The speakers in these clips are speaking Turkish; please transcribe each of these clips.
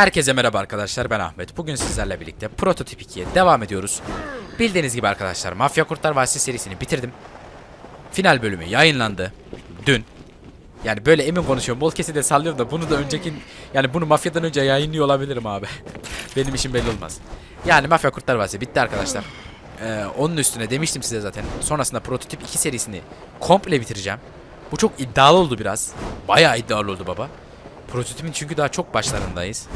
Herkese merhaba arkadaşlar ben Ahmet. Bugün sizlerle birlikte Prototip 2'ye devam ediyoruz. Bildiğiniz gibi arkadaşlar Mafya Kurtlar Vadisi serisini bitirdim. Final bölümü yayınlandı. Dün. Yani böyle emin konuşuyorum. Bol keside sallıyorum da bunu da önceki yani bunu mafyadan önce yayınlıyor olabilirim abi. Benim işim belli olmaz. Yani Mafya Kurtlar Vadisi bitti arkadaşlar. Ee, onun üstüne demiştim size zaten. Sonrasında Prototip 2 serisini komple bitireceğim. Bu çok iddialı oldu biraz. Bayağı iddialı oldu baba. Prototipin çünkü daha çok başlarındayız.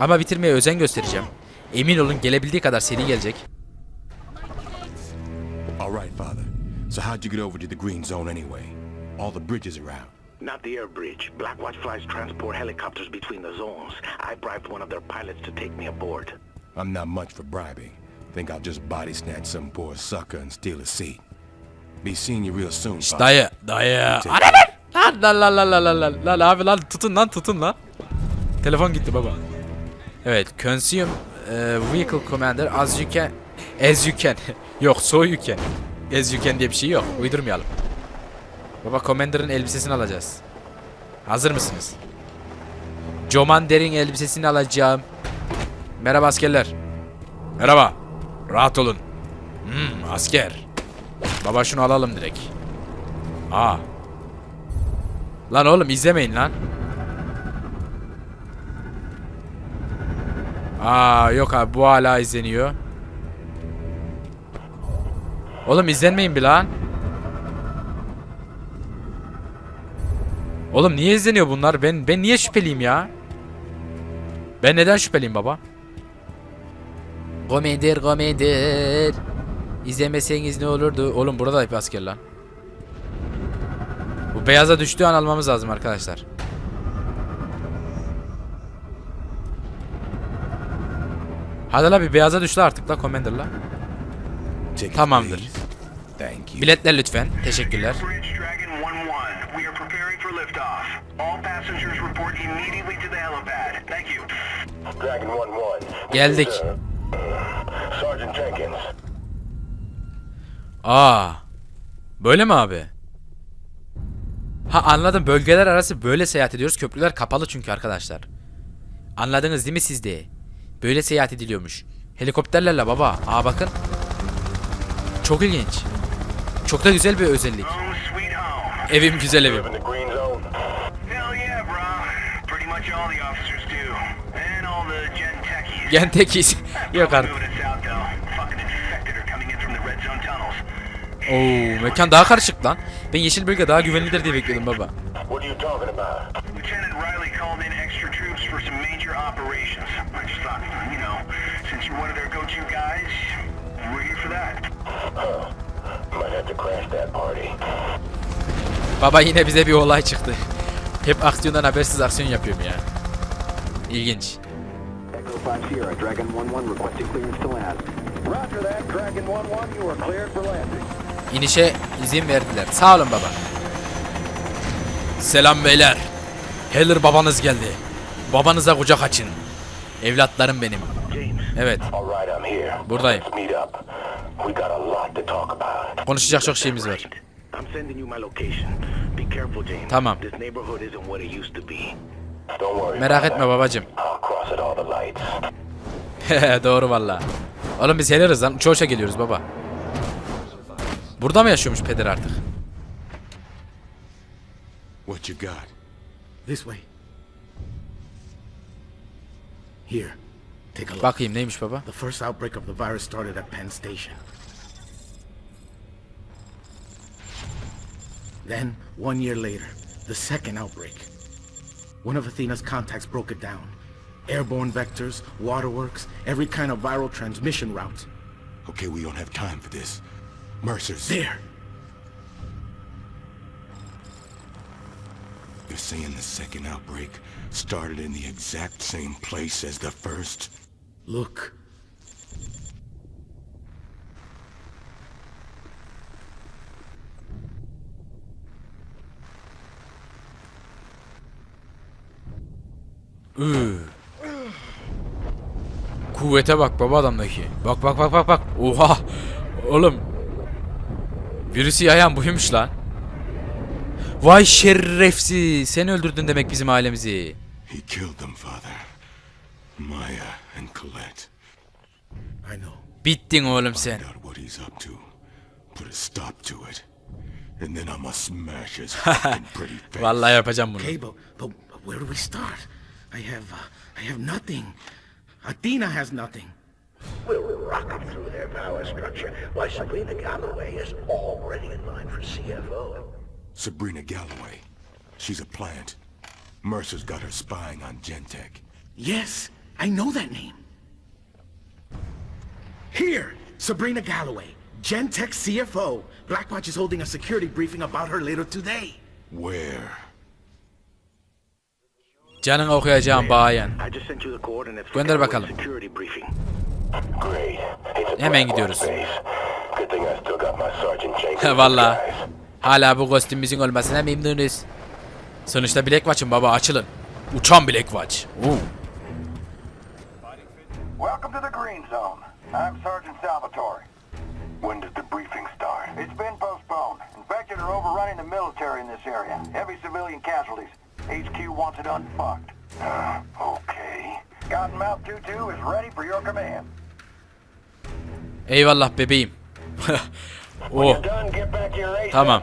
Ama bitirmeye özen göstereceğim. Emin olun gelebildiği kadar seri gelecek. All right, Father. So how'd you get over to the green zone anyway? All the bridges around. Not the air bridge. Blackwatch flies transport helicopters between the zones. I bribed one of their pilots to take me aboard. I'm not much for bribing. Think I'll just body snatch some poor sucker and steal a seat. Be seeing you real soon, Father. dayı, dayı. Ana lan! Lan lan lan lan lan lan abi lan tutun lan tutun lan. Telefon gitti baba. Evet, consume e, vehicle commander as you can as you can. yok, so you can. As you can diye bir şey yok. Uydurmayalım. Baba commander'ın elbisesini alacağız. Hazır mısınız? Commander'in elbisesini alacağım. Merhaba askerler. Merhaba. Rahat olun. Hmm, asker. Baba şunu alalım direkt. Aa. Lan oğlum izlemeyin lan. Aa yok abi bu hala izleniyor. Oğlum izlenmeyin bir lan. Oğlum niye izleniyor bunlar? Ben ben niye şüpheliyim ya? Ben neden şüpheliyim baba? Komeder komeder. İzlemeseniz ne olurdu? Oğlum burada hep asker lan. Beyaza düştüğü an almamız lazım arkadaşlar. Hadi la bir beyaza düştü artık la Commander la. Tamamdır. please. Thank you. Biletler lütfen. Teşekkürler. Bridge Dragon 1-1. We are preparing for liftoff. All passengers report immediately to the helipad. Thank you. Dragon 1-1. Geldik. Jenkins. Aa. Böyle mi abi? Ha anladım. Bölgeler arası böyle seyahat ediyoruz. Köprüler kapalı çünkü arkadaşlar. Anladınız değil mi siz de? Böyle seyahat ediliyormuş. Helikopterlerle baba. Aa bakın. Çok ilginç. Çok da güzel bir özellik. Evim güzel evim. In the green zone. Hell yeah, bro. Pretty much all the officers do. And all the gen techies. Gen tekiz. Yok artık. tunnels. Oo, mekan daha karışık lan. Ben yeşil bölge daha güvenlidir diye bekliyordum baba. Baba yine bize bir olay çıktı. Hep aksiyondan habersiz aksiyon yapıyorum ya. İlginç. Echo 5 Sierra, Dragon 1-1 requesting clearance to land. Roger that. Dragon 1-1, you are cleared for landing. İnişe izin verdiler. Sağ olun baba. Selam beyler. Heller babanız geldi. Babanıza kucak açın. Evlatlarım benim. Evet. Buradayım. Konuşacak çok şeyimiz var. Tamam. Merak etme babacım. Doğru valla. Oğlum biz Heller'ız lan. Uça geliyoruz baba. Burada mı yaşıyormuş peder artık? What you got? This way. Here, take a look. Bakayım neymiş baba? The first outbreak of the virus started at Penn Station. Then, one year later, the second outbreak. One of Athena's contacts broke it down. Airborne vectors, waterworks, every kind of viral transmission route. Okay, we don't have time for this. Mercer's. There! You're saying the second outbreak started in the exact same place as the first? Look. Üü. Kuvvete bak baba adamdaki. Bak bak bak bak bak. Oha. Oğlum. Virüsü yayan buymuş lan. Vay şerefsiz. Sen öldürdün demek bizim ailemizi. He killed them, Father. Maya and Colette. I know. Bittin oğlum sen. Find out what he's up to. Put a stop to it. And then I'ma smash his fucking pretty face. Vallahi yapacağım bunu. Okay, but, but but where do we start? I have uh, I have nothing. Athena has nothing. We'll rocket through their power structure. Why, Sabrina Galloway is already in line for CFO. Sabrina Galloway. She's a plant. Mercer's got her spying on Gentech. Yes, I know that name. Here, Sabrina Galloway, Gentech CFO. Blackwatch is holding a security briefing about her later today. Where? Canın okuyacağım bayan. I just sent you the coordinates for Gönder Galloway's bakalım. Hemen gidiyoruz. Valla. Hala bu kostümümüzün olmasına memnunuz. Sonuçta Black Watch'ın baba açılın. Uçan Black Watch. Oo. Welcome to the Green Zone. I'm Sergeant Salvatore. When does the briefing start? It's been postponed. Infected are overrunning the military in this area. Heavy civilian casualties. HQ wants it unfucked. Uh, okay. Cottonmouth 2-2 is ready for your command. Eyvallah bebeğim. oh. Tamam.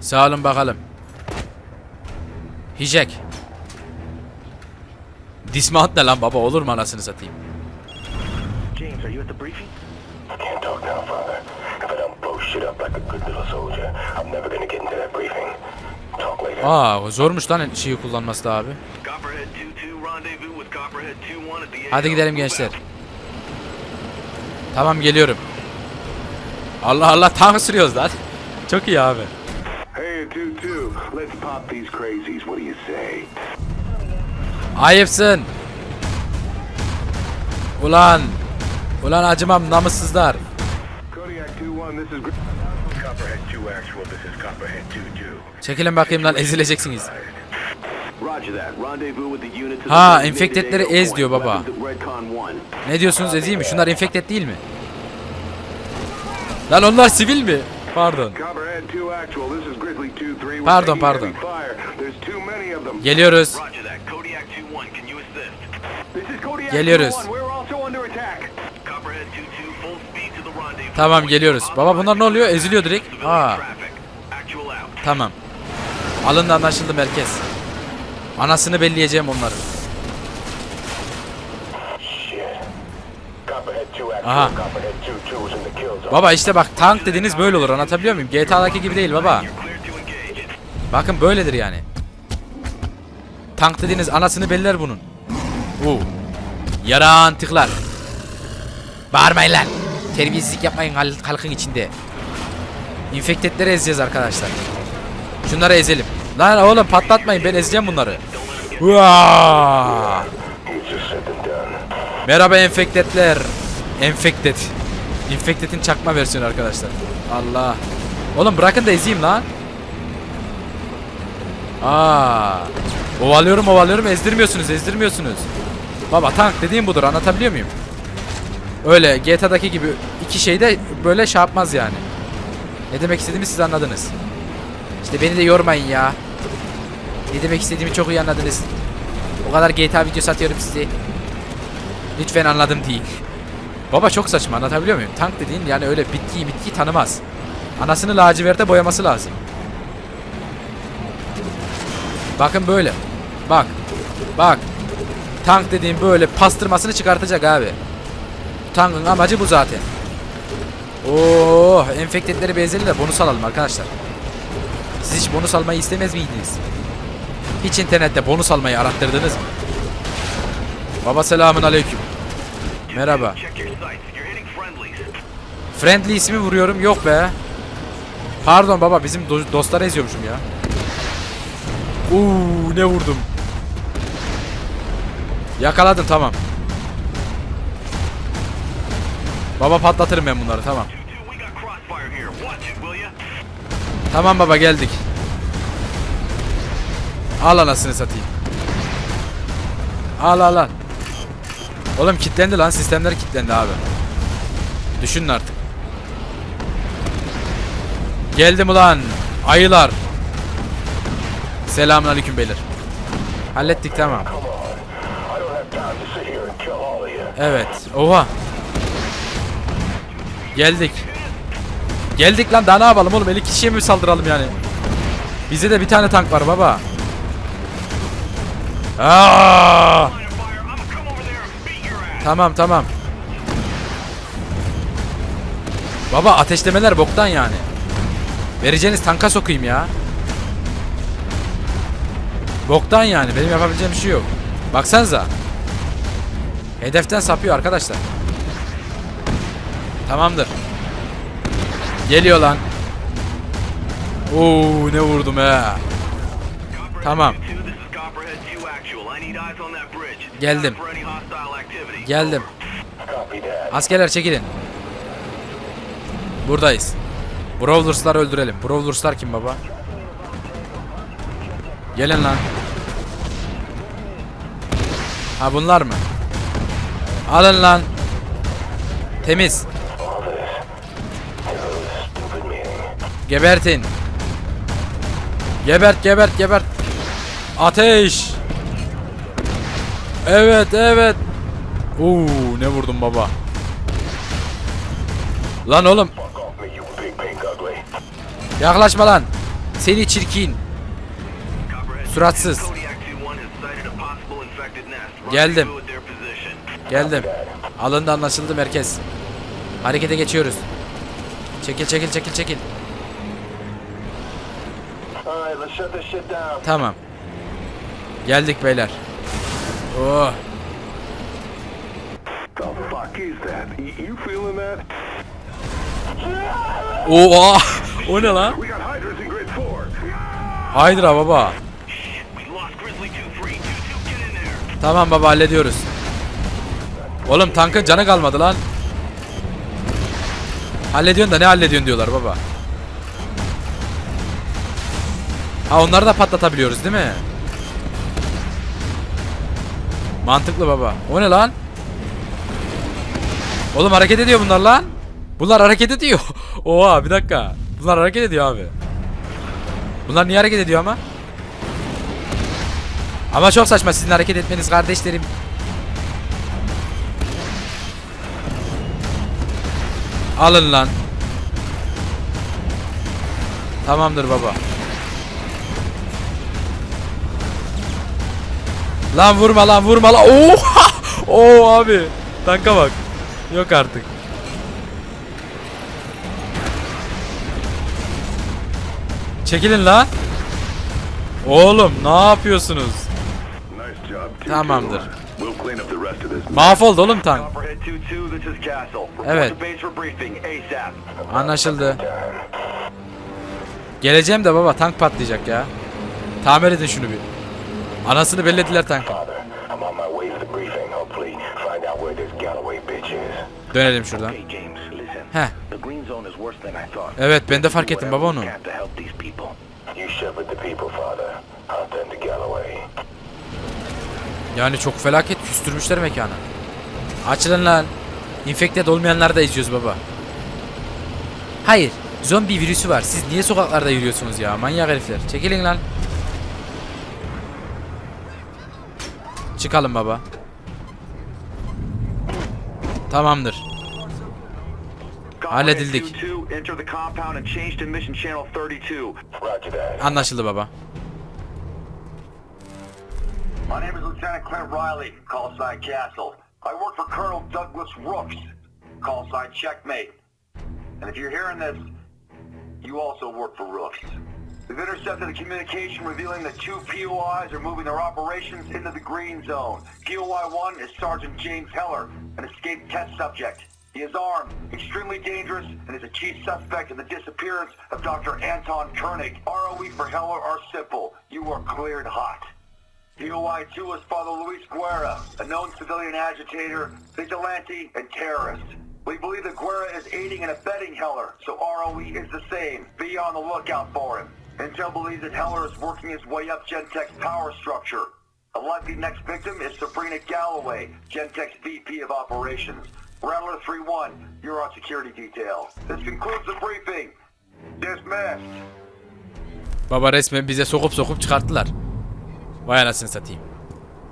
Sağ olun bakalım. Hijek. Dismount ne lan baba olur mu anasını satayım. James, are you at the briefing? I can't talk now, Father. If I don't blow shit up like a good little soldier, I'm never gonna get into that briefing. Aa zormuş lan şeyi kullanması da abi. Copperhead 2-2 rendezvous with Copperhead 2-1 at the Hadi gidelim gençler. Tamam geliyorum. Allah Allah tank sürüyoruz lan. Çok iyi abi. Hey, 2-2. Let's pop these crazies. What do you say? Ayıpsın. Ulan. Ulan acımam namussuzlar. Kodiak 2-1, this is... Copperhead 2 actual, this is Copperhead 2-2. Çekilin bakayım lan ezileceksiniz. Ha, infectedleri ez diyor baba. Ne diyorsunuz ezeyim mi? Şunlar infected değil mi? Lan onlar sivil mi? Pardon. Copperhead 2 actual, this is Grizzly 2-3. We're Pardon, pardon. Geliyoruz. Roger that. Kodiak 2-1, can you assist? This is Kodiak Geliyoruz. 2-1. We're also under attack. Copperhead 2-2, full speed to the rendezvous. Tamam geliyoruz. Baba bunlar ne oluyor? Eziliyor direkt. Out. tamam. Alındı anlaşıldı merkez. Anasını belleyeceğim onları. Shit. Copperhead 2 actual. Aha. Copperhead 2-2 is in the kill zone. Baba işte bak tank dediğiniz böyle olur anlatabiliyor muyum? GTA'daki gibi değil baba. Bakın böyledir yani. Tank dediğiniz anasını beller bunun. Oo. Yaran tıklar. Bağırmayın lan. Terbiyesizlik yapmayın hal- halkın içinde. İnfektedleri ezeceğiz arkadaşlar. Şunları ezelim. Lan oğlum patlatmayın ben ezeceğim bunları. Merhaba enfektedler. Enfekted. Infected'in çakma versiyonu arkadaşlar. Allah. Oğlum bırakın da ezeyim lan. Aa. Ovalıyorum ovalıyorum ezdirmiyorsunuz ezdirmiyorsunuz. Baba tank dediğim budur anlatabiliyor muyum? Öyle GTA'daki gibi iki şey de böyle şey yapmaz yani. Ne demek istediğimi siz anladınız. İşte beni de yormayın ya. Ne demek istediğimi çok iyi anladınız. O kadar GTA videosu atıyorum size. Lütfen anladım değil. Baba çok saçma anlatabiliyor muyum? Tank dediğin yani öyle bitkiyi bitkiyi tanımaz. Anasını laciverte boyaması lazım. Bakın böyle. Bak. Bak. Tank dediğim böyle pastırmasını çıkartacak abi. Tankın amacı bu zaten. Oo, enfektedleri benzerini de bonus alalım arkadaşlar. Siz hiç bonus almayı istemez miydiniz? Hiç internette bonus almayı arattırdınız mı? Baba selamun aleyküm. Merhaba. Friendly ismi vuruyorum yok be. Pardon baba bizim do- dostları eziyormuşum ya. Uuu ne vurdum. Yakaladım tamam. Baba patlatırım ben bunları tamam. Tamam baba geldik. Al anasını satayım. Al al al. Oğlum kilitlendi lan sistemler kilitlendi abi. Düşünün artık. Geldim ulan. Ayılar. Selamünaleyküm beyler. Hallettik tamam. Evet. Oha. Geldik. Geldik lan daha ne yapalım oğlum 50 kişiye mi saldıralım yani? Bize de bir tane tank var baba. Aa! Tamam tamam. Baba ateşlemeler boktan yani. Vereceğiniz tanka sokayım ya. Boktan yani. Benim yapabileceğim bir şey yok. Baksanıza. Hedeften sapıyor arkadaşlar. Tamamdır. Geliyor lan. Oo ne vurdum he. Tamam. Two, this is Copperhead 2 actual. I need eyes on that bridge. Geldim. Geldim. Askerler çekilin. Buradayız. Brawlers'ları öldürelim. Brawlers'lar kim baba? Gelin lan. Ha bunlar mı? Alın lan. Temiz. Gebertin. Gebert gebert gebert. Ateş. Evet evet. Oo ne vurdum baba. Lan oğlum yaklaşma lan. Seni çirkin. Suratsız. Kodiak 2-1 has sighted a possible infected nest. Geldim. Geldim. Alındı anlaşıldı merkez. Harekete geçiyoruz. Çekil çekil çekil çekil. Tamam. Geldik beyler. Oh. Oo. O ne lan? Haydra baba. Shit, we lost Grizzly 2 free. 2-2, get in there. Tamam baba hallediyoruz. Oğlum tankın canı kalmadı lan. Hallediyorsun da ne hallediyorsun diyorlar baba. Ha onları da patlatabiliyoruz değil mi? Mantıklı baba. O ne lan? Oğlum hareket ediyor bunlar lan. Bunlar hareket ediyor. Oha bir dakika. Bunlar hareket ediyor abi. Bunlar niye hareket ediyor ama? Ama çok saçma sizin hareket etmeniz kardeşlerim. Alın lan. Tamamdır baba. Lan vurma lan vurma lan. Oo! Oo abi. Tanka bak. Yok artık. Çekilin lan. Oğlum ne yapıyorsunuz? Tamamdır. Mahvoldu oğlum tank. Copperhead 2-2, this is Castle. Report Evet. Anlaşıldı. Geleceğim de baba tank patlayacak ya. Tamir edin şunu bir. Anasını bellediler is. Dönelim şuradan. Heh. Evet ben de fark ettim baba onu. Yani çok felaket küstürmüşler mekanı. Açılın lan. Infekte olmayanlar da izliyoruz baba. Hayır. Zombi virüsü var. Siz niye sokaklarda yürüyorsunuz ya? Manyak herifler. Çekilin lan. Çıkalım baba. Tamamdır. Halledildik. Copperhead 2-2, enter the compound and change to mission channel 32. Roger that. Anlaşıldı baba. My name is Lieutenant Clint Riley, call sign Castle. I work for Colonel Douglas Rooks, call sign Checkmate. And if you're hearing this, you also work for Rooks. We've intercepted a communication revealing that two POIs are moving their operations into the green zone. POI 1 is Sergeant James Heller, an escaped test subject. He is armed, extremely dangerous, and is a chief suspect in the disappearance of Dr. Anton Koenig. ROE for Heller are simple. You are cleared hot. POI 2 is Father Luis Guerra, a known civilian agitator, vigilante, and terrorist. We believe that Guerra is aiding and abetting Heller, so ROE is the same. Be on the lookout for him. Intel believes that Heller is working his way up Gentek's power structure. A likely next victim is Sabrina Galloway, Gentek's VP of Operations. Rattler 3-1, you're on security detail. This concludes the briefing. Dismissed. Baba resmen bize sokup sokup çıkarttılar. Vay anasını satayım.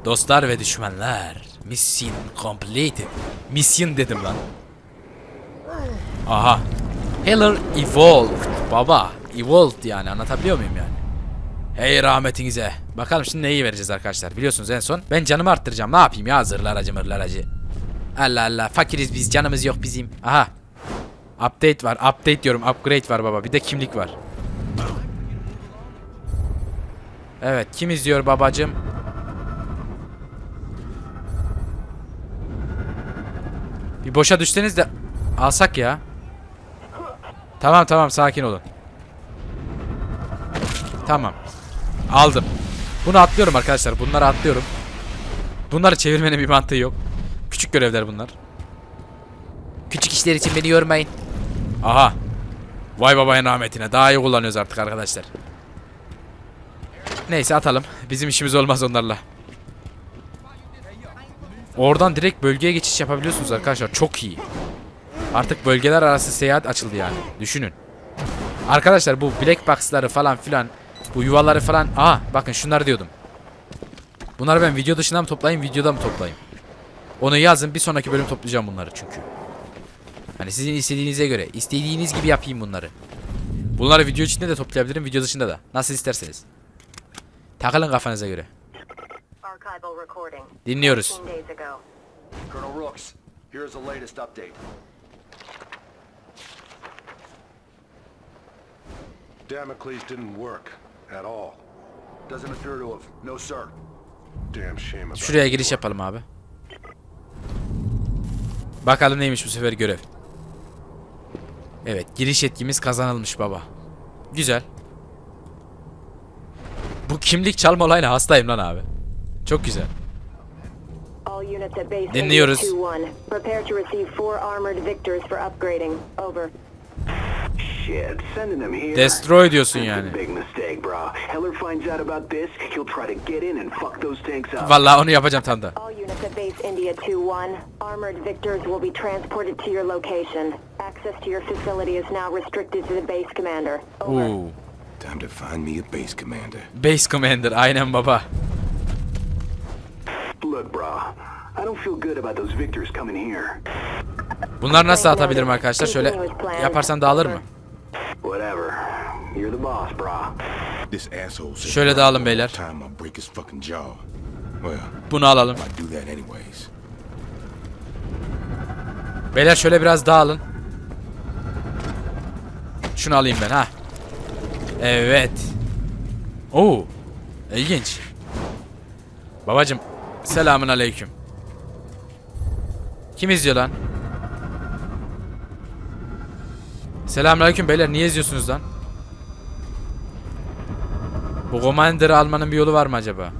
Dostlar ve düşmanlar. Mission completed. Mission dedim lan. Aha. Heller evolved. Baba. Evolved yani anlatabiliyor muyum yani? Hey rahmetinize. Bakalım şimdi neyi vereceğiz arkadaşlar. Biliyorsunuz en son ben canımı arttıracağım. Ne yapayım ya zırlar acı mırlar acı. Allah Allah fakiriz biz canımız yok bizim. Aha. Update var. Update diyorum. Upgrade var baba. Bir de kimlik var. Evet kim izliyor babacım? Bir boşa düşteniz de alsak ya. Tamam tamam sakin olun. Tamam. Aldım. Bunu atlıyorum arkadaşlar. Bunları atlıyorum. Bunları çevirmenin bir mantığı yok. Küçük görevler bunlar. Küçük işler için beni yormayın. Aha. Vay babayın rahmetine. Daha iyi kullanıyoruz artık arkadaşlar. Neyse atalım. Bizim işimiz olmaz onlarla. Oradan direkt bölgeye geçiş yapabiliyorsunuz arkadaşlar. Çok iyi. Artık bölgeler arası seyahat açıldı yani. Düşünün. Arkadaşlar bu black box'ları falan filan bu yuvaları falan Aa bakın şunları diyordum. Bunları ben video dışından mı toplayayım videoda mı toplayayım? Onu yazın bir sonraki bölüm toplayacağım bunları çünkü. Hani sizin istediğinize göre istediğiniz gibi yapayım bunları. Bunları video içinde de toplayabilirim video dışında da. Nasıl isterseniz. Takılın kafanıza göre. Dinliyoruz. 15 days ago. Colonel Rooks, here's the latest update. Damocles didn't work at all. Doesn't appear to have. No, sir. Damn shame about Şuraya giriş yapalım abi. Bakalım neymiş bu sefer görev. Evet giriş yetkimiz kazanılmış baba. Güzel. Bu kimlik çalma olayına hastayım lan abi. Çok güzel. Dinliyoruz. Destroy diyorsun yani. big mistake, bro. Heller finds out about this, he'll try to get in and fuck those tanks up. Vallahi onu yapacağım tam da. All units at base India 2-1. Armored victors will be transported to your location. Access to your facility is now restricted to the base commander. Over. Oo. Time to find me a base commander. Base Commander aynen baba. Look, bro, I don't feel good about those victors coming here. Bunları nasıl atabilirim arkadaşlar? Şöyle yaparsam dağılır mı? Whatever. You're the boss, bro. This asshole said Şöyle dağılın beyler. time I break his fucking jaw. Well, Bunu alalım. I do that anyways. Beyler şöyle biraz dağılın. Şunu alayım ben ha. Evet. Oo. İlginç. Babacım selamun aleyküm. Kim izliyor lan? Selamun aleyküm beyler niye izliyorsunuz lan? Bu Commander'ı almanın bir yolu var mı acaba?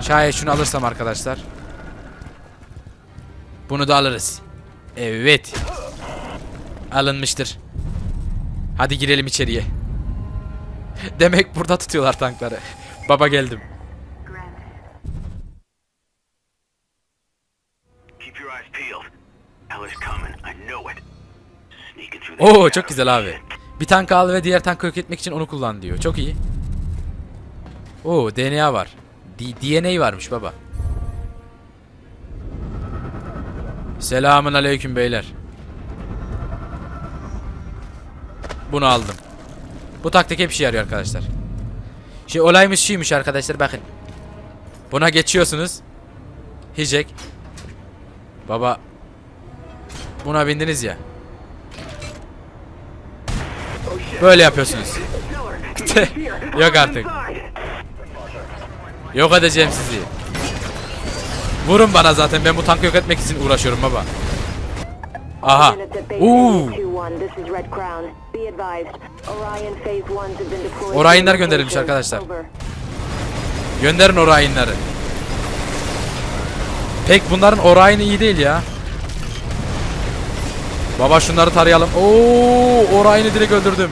Şayet şunu alırsam arkadaşlar. Bunu da alırız. Evet. Alınmıştır. Hadi girelim içeriye. Demek burada tutuyorlar tankları. Baba geldim. Oo çok güzel abi. Bir tank al ve diğer tankı yok etmek için onu kullan diyor. Çok iyi. Oo DNA var. D- DNA varmış baba. Selamun aleyküm beyler. Bunu aldım. Bu taktik hep işe yarıyor arkadaşlar. Şey olayımız şuymuş arkadaşlar bakın. Buna geçiyorsunuz. Hijek. Baba. Buna bindiniz ya. Böyle yapıyorsunuz. Yok artık. Yok edeceğim sizi. Vurun bana zaten ben bu tankı yok etmek için uğraşıyorum baba. Aha. Uuu. India 2-1. This is Red Crown. Be advised. Orion Phase 1's have been deployed. to Orion'lar your gönderilmiş arkadaşlar. Gönderin Orion'ları. Pek bunların Orion'ı iyi değil ya. Baba şunları tarayalım. Oo, Orion'ı direkt öldürdüm.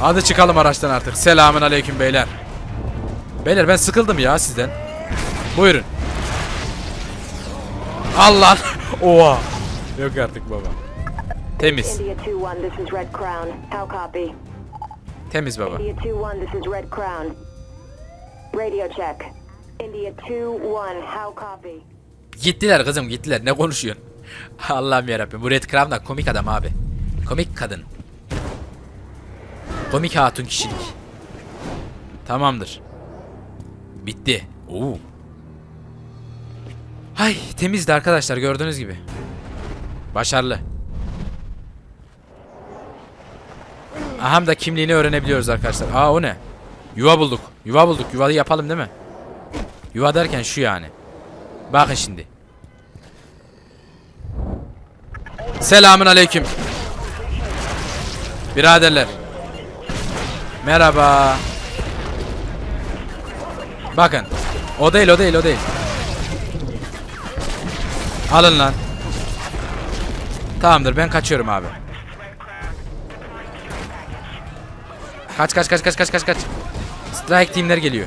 Hadi çıkalım araçtan artık. Selamün aleyküm beyler. Beyler ben sıkıldım ya sizden. Buyurun. Allah. Oha. Yok artık baba. Temiz. India 2-1, this is Red Crown. How copy? Temiz baba. India 2-1, this is Red Crown. Radio check. India 2-1, how copy? Gittiler kızım gittiler. Ne konuşuyorsun? Allah'ım yarabbim. Bu Red Crown da komik adam abi. Komik kadın. Komik hatun kişilik. Tamamdır. Bitti. Oo. Hay temizdi arkadaşlar gördüğünüz gibi. Başarılı. Aham da kimliğini öğrenebiliyoruz arkadaşlar. Aa o ne? Yuva bulduk. Yuva bulduk. Yuvayı yapalım değil mi? Yuva derken şu yani. Bakın şimdi. Selamün aleyküm. Biraderler. Merhaba. Bakın. O değil o değil o değil. Alın lan. Tamamdır ben kaçıyorum abi. Kaç kaç kaç kaç kaç kaç kaç. Strike teamler geliyor.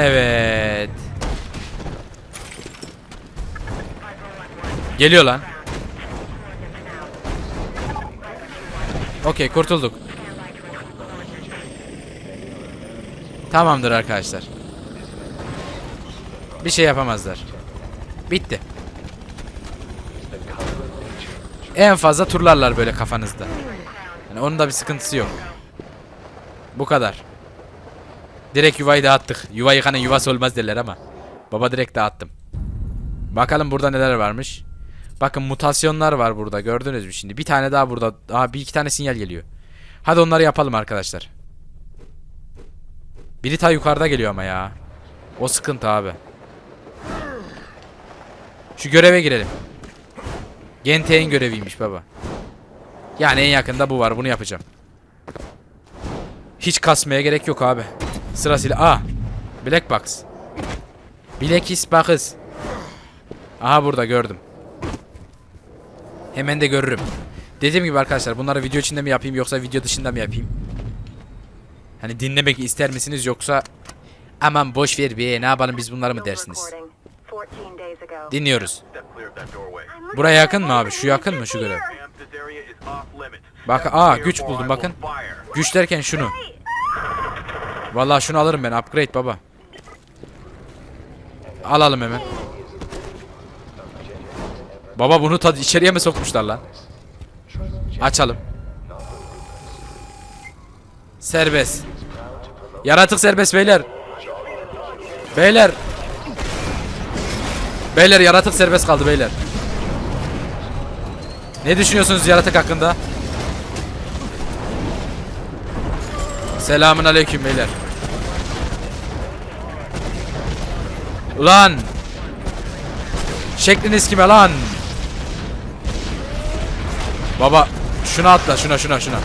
Evet. Geliyor lan. Okey kurtulduk. Tamamdır arkadaşlar. Bir şey yapamazlar. Bitti. En fazla turlarlar böyle kafanızda. Yani onun da bir sıkıntısı yok. Bu kadar. Direkt yuvayı dağıttık. Yuva yıkanın yuvası olmaz derler ama. Baba direkt dağıttım. Bakalım burada neler varmış. Bakın mutasyonlar var burada gördünüz mü şimdi? Bir tane daha burada. Daha bir iki tane sinyal geliyor. Hadi onları yapalım arkadaşlar. Biri ta yukarıda geliyor ama ya. O sıkıntı abi. Şu göreve girelim. Gente'nin göreviymiş baba. Yani en yakında bu var. Bunu yapacağım. Hiç kasmaya gerek yok abi. Sırasıyla. Aa. Black Box. Black is Box. Aha burada gördüm. Hemen de görürüm. Dediğim gibi arkadaşlar bunları video içinde mi yapayım yoksa video dışında mı yapayım? Hani dinlemek ister misiniz yoksa aman boş ver be ne yapalım biz bunları mı dersiniz? Dinliyoruz. Buraya yakın mı abi? Şu yakın mı şu görev? Bak aa güç buldum bakın. Güç derken şunu. Vallahi şunu alırım ben upgrade baba. Alalım hemen. Baba bunu tad içeriye mi sokmuşlar lan? Açalım. Serbest. Yaratık serbest beyler. Beyler. Beyler yaratık serbest kaldı beyler. Ne düşünüyorsunuz yaratık hakkında? Selamun aleyküm beyler. Ulan. Şekliniz kime lan? Baba şuna atla şuna şuna şuna.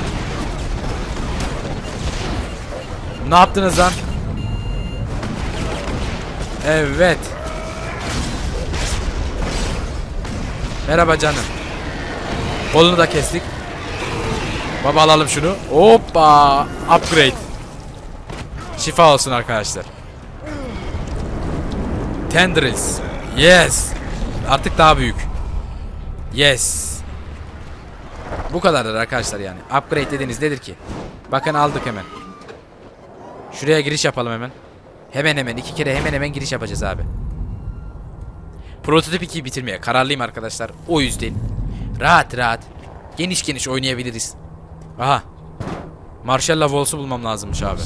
Ne yaptınız lan? Evet. Merhaba canım. Kolunu da kestik. Baba alalım şunu. Hoppa. Upgrade. Şifa olsun arkadaşlar. Tendrils. Yes. Artık daha büyük. Yes. Bu kadardır arkadaşlar yani. Upgrade dediğiniz nedir ki? Bakın aldık hemen. Şuraya giriş yapalım hemen. Hemen hemen iki kere hemen hemen giriş yapacağız abi. Prototip 2'yi bitirmeye kararlıyım arkadaşlar. O yüzden rahat rahat geniş geniş oynayabiliriz. Aha. Marshall'la Wolves'u bulmam lazımmış abi.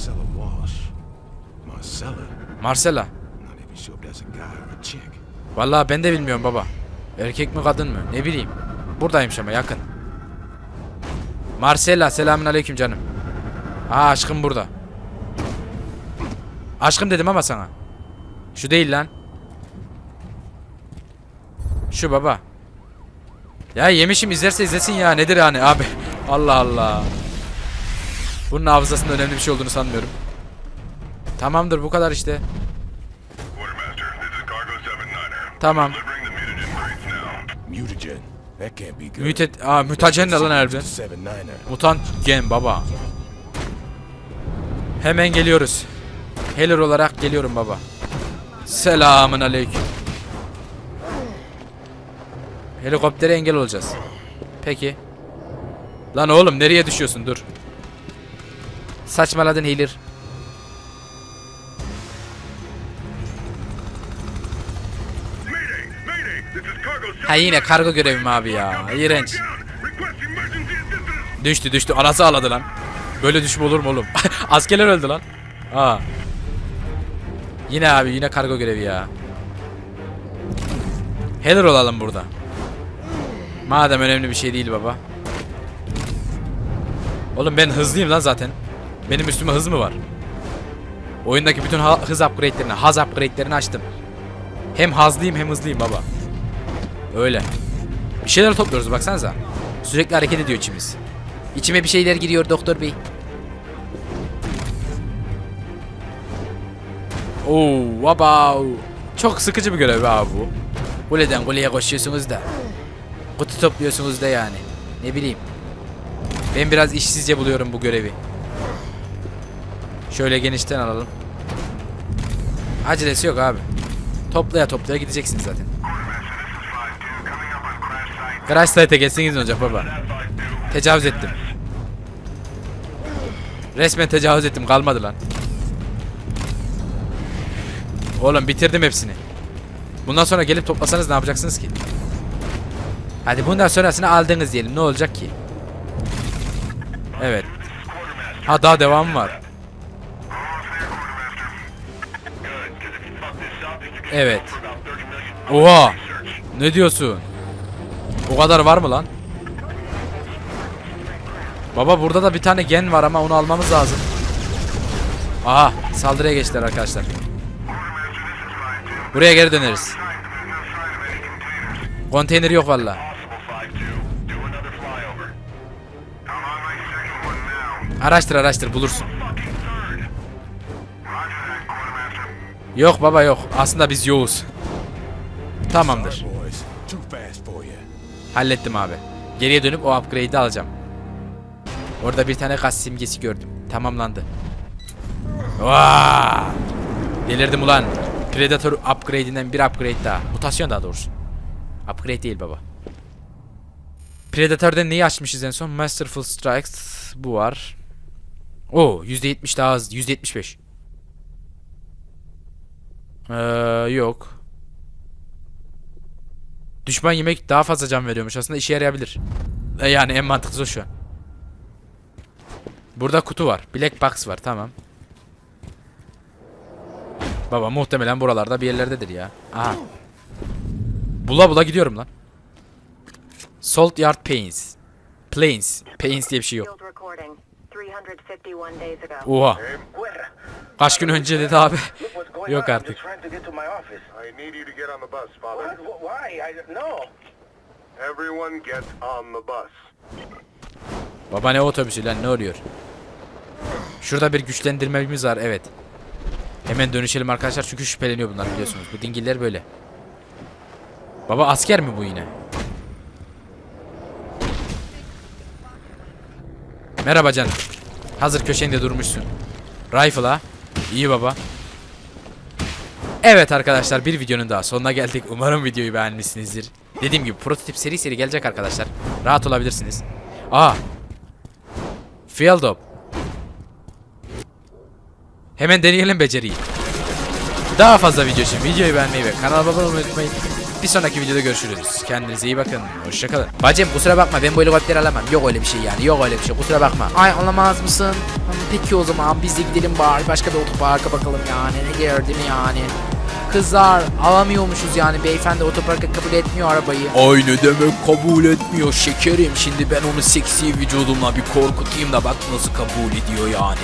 Marcella Vallahi ben de bilmiyorum baba. Erkek mi kadın mı? Ne bileyim. Buradaymış ama yakın. Marcella selamün aleyküm canım. Aa aşkım burada. Aşkım dedim ama sana. Şu değil lan. Şu baba. Ya yemişim izlerse izlesin ya nedir yani abi. Allah Allah. Bunun hafızasında önemli bir şey olduğunu sanmıyorum. Tamamdır bu kadar işte. Tamam. Mutagen. Mutagen. Mütet Aa mutajen ne lan harbiden? 79er. Mutant gen baba. Hemen geliyoruz. Healer olarak geliyorum baba. Selamın aleyküm. Helikoptere engel olacağız. Peki. Lan oğlum nereye düşüyorsun dur. Saçmaladın healer. Ha yine kargo görevim abi ya. İğrenç. Düştü düştü. Anası ağladı lan. Böyle düşme olur mu oğlum? Askerler öldü lan. Aa. Yine abi yine kargo görevi ya. Healer olalım burada. Madem önemli bir şey değil baba. Oğlum ben hızlıyım lan zaten. Benim üstüme hız mı var? Oyundaki bütün hız upgrade'lerini, haz upgrade'lerini açtım. Hem hızlıyım hem hızlıyım baba. Öyle. Bir şeyler topluyoruz baksanıza. Sürekli hareket ediyor içimiz. İçime bir şeyler giriyor doktor bey. Oo, wow. Çok sıkıcı bir görev abi bu. Kuleden kuleye koşuyorsunuz da. Kutu topluyorsunuz da yani. Ne bileyim. Ben biraz işsizce buluyorum bu görevi. Şöyle genişten alalım. Acelesi yok abi. Toplaya toplaya gideceksiniz zaten. Crash site'e geçseniz ne olacak baba? Tecavüz ettim. Resmen tecavüz ettim kalmadı lan. Oğlum bitirdim hepsini. Bundan sonra gelip toplasanız ne yapacaksınız ki? Hadi bundan sonrasını aldınız diyelim ne olacak ki? Evet. Ha daha devam var. Evet. Oha! Ne diyorsun? O kadar var mı lan? Baba burada da bir tane gen var ama onu almamız lazım. Aha saldırıya geçtiler arkadaşlar. Buraya geri döneriz. Konteyner yok valla. Araştır araştır bulursun. Yok baba yok. Aslında biz yoğuz. Tamamdır. Hallettim abi. Geriye dönüp o upgrade'i alacağım. Orada bir tane kas simgesi gördüm. Tamamlandı. Vaa! Delirdim ulan. Predator upgrade'inden bir upgrade daha. Mutasyon daha doğrusu. Upgrade değil baba. Predator'da neyi açmışız en son? Masterful Strikes bu var. Oo %70 daha az. %75. Ee, yok. Düşman yemek daha fazla can veriyormuş. Aslında işe yarayabilir. E, yani en mantıklısı şu an. Burada kutu var. Black box var. Tamam. Baba muhtemelen buralarda bir yerlerdedir ya. Aha. Bula bula gidiyorum lan. Salt Yard Pains. Plains. Pains diye bir şey yok. Field recording. 351 days ago. Oha. Kaç gün önce dedi abi. Look what's going Yok on. I'm artık. just trying to get to my office. I need you to get on the bus, Father. What? Wh- Why? I no. Everyone get on the bus. Baba ne otobüsü lan ne oluyor? Şurada bir güçlendirmemiz var evet. Hemen dönüşelim arkadaşlar çünkü şüpheleniyor bunlar biliyorsunuz. Bu dingiller böyle. Baba asker mi bu yine? Merhaba canım. Hazır köşende durmuşsun. Rifle ha. İyi baba. Evet arkadaşlar bir videonun daha sonuna geldik. Umarım videoyu beğenmişsinizdir. Dediğim gibi prototip seri seri gelecek arkadaşlar. Rahat olabilirsiniz. Aa. Field up. Hemen deneyelim beceriyi. Daha fazla video için videoyu beğenmeyi ve kanalıma abone olmayı unutmayın. Bir sonraki videoda görüşürüz. Kendinize iyi bakın. Hoşçakalın. Bacım kusura bakma ben bu helikopteri alamam. Yok öyle bir şey yani. Yok öyle bir şey. Kusura bakma. Ay alamaz mısın? Peki o zaman biz de gidelim bari. Başka bir otoparka bakalım yani. Ne gördüm yani. Kızlar alamıyormuşuz yani. Beyefendi otoparka kabul etmiyor arabayı. Ay ne demek kabul etmiyor şekerim. Şimdi ben onu seksi vücudumla bir korkutayım da bak nasıl kabul ediyor yani.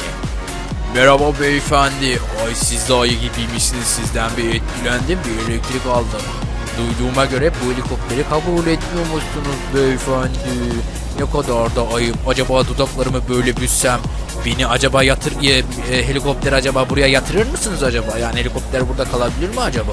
Merhaba beyefendi. Ay siz de ayı gibiymişsiniz. Sizden bir etkilendim. Bir elektrik aldım. Duyduğuma göre bu helikopteri kabul etmiyormuşsunuz beyefendi. Ne kadar da ayıp. Acaba dudaklarımı böyle büssem beni acaba yatır e, e, helikopter acaba buraya yatırır mısınız acaba? Yani helikopter burada kalabilir mi acaba?